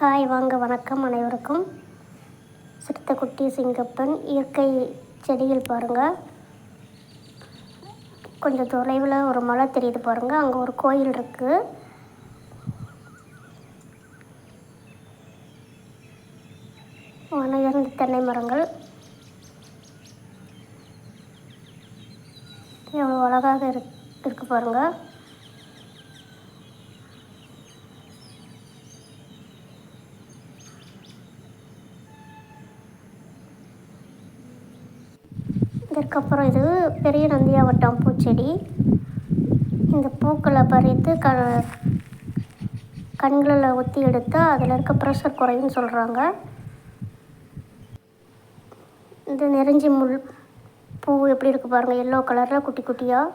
Hi வாங்க வணக்கம் அனைவருக்கும். சிறுத்தைக்குட்டி சிங்கப்பன் இயற்கை செடிகள் பாருங்கள் கொஞ்சம் தொலைவில் ஒரு மலை தெரியுது பாருங்கள் அங்கே ஒரு கோயில் இருக்குது வனவிருந்த தென்னை மரங்கள். எவ்வளோ அழகாக இருக்கு இருக்கு பாருங்கள் இதற்கப்புறம் இது பெரிய நந்தியாவட்டம் பூச்செடி. இந்த பூக்களை பறித்து க கண்களில் ஒத்தி எடுத்தால் அதில் இருக்க ப்ரெஷர் குறையும் சொல்கிறாங்க இந்த நெருஞ்சி முள் பூ எப்படி இருக்குது பாருங்கள் எல்லோ கலரில் குட்டி குட்டியாக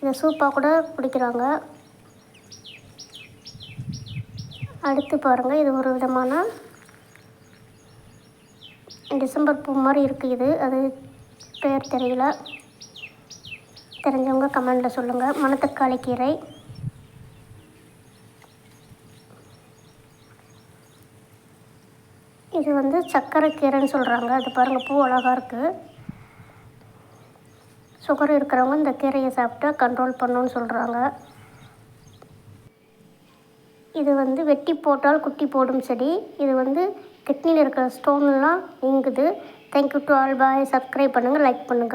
இதை சூப்பாக கூட குடிக்கிறாங்க. அடுத்து பாருங்கள் இது ஒரு விதமான டிசம்பர் பூ மாதிரி இருக்குது இது. அது பேர் தெரியல. தெரிஞ்சவங்க கமெண்டில் சொல்லுங்கள் மணத்தக்காளி கீரை. இது வந்து சர்க்கரை கீரைன்னு சொல்கிறாங்க அது பாருங்கள் பூ அழகாக இருக்குது சுகர் இருக்கிறவங்க இந்த கீரையை சாப்பிட்டா கண்ட்ரோல் பண்ணுன்னு சொல்கிறாங்க இது வந்து வெட்டி போட்டால் குட்டி போடும் செடி. இது வந்து கிட்னியில் இருக்கிற ஸ்டோன்லாம் நீங்குது. Thank you to all bye subscribe பண்ணுங்கள் லைக் பண்ணுங்கள்